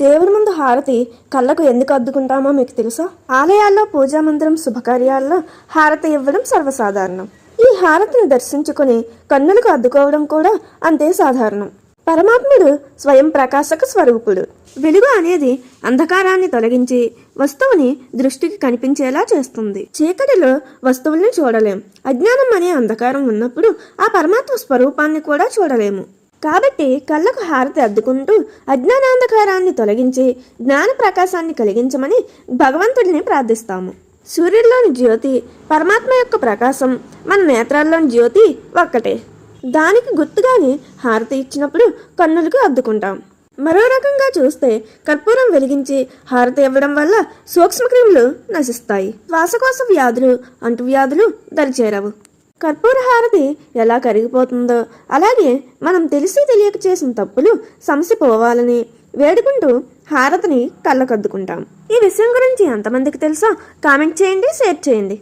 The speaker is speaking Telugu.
దేవుడి ముందు హారతి కళ్ళకు ఎందుకు అద్దుకుంటామో మీకు తెలుసా? ఆలయాల్లో పూజా మందిరం శుభకార్యాల్లో హారతి ఇవ్వడం సర్వసాధారణం. ఈ హారతిని దర్శించుకుని కన్నులకు అద్దుకోవడం కూడా అంతే సాధారణం. పరమాత్ముడు స్వయం ప్రకాశక స్వరూపుడు. వెలుగు అనేది అంధకారాన్ని తొలగించి వస్తువుని దృష్టికి కనిపించేలా చేస్తుంది. చీకటిలో వస్తువుల్ని చూడలేం. అజ్ఞానం అనే అంధకారం ఉన్నప్పుడు ఆ పరమాత్మ స్వరూపాన్ని కూడా చూడలేము. కాబట్టి కళ్ళకు హారతి అద్దుకుంటూ అజ్ఞానాంధకారాన్ని తొలగించి జ్ఞాన ప్రకాశాన్ని కలిగించమని భగవంతుడిని ప్రార్థిస్తాము. సూర్యుడిలోని జ్యోతి పరమాత్మ యొక్క ప్రకాశం మన నేత్రాల్లోని జ్యోతి ఒక్కటే. దానికి గుర్తుగానే హారతి ఇచ్చినప్పుడు కన్నులకు అద్దుకుంటాం. మరో రకంగా చూస్తే కర్పూరం వెలిగించి హారతి ఇవ్వడం వల్ల సూక్ష్మక్రిములు నశిస్తాయి. శ్వాసకోశ వ్యాధులు అంటువ్యాధులు దరిచేరవు. కర్పూర హారతి ఎలా కరిగిపోతుందో అలాగే మనం తెలిసి తెలియక చేసిన తప్పులు సమసిపోవాలని వేడుకుంటూ హారతిని కళ్ళకద్దుకుంటాం. ఈ విషయం గురించి ఎంతమందికి తెలుసో కామెంట్ చేయండి షేర్ చేయండి.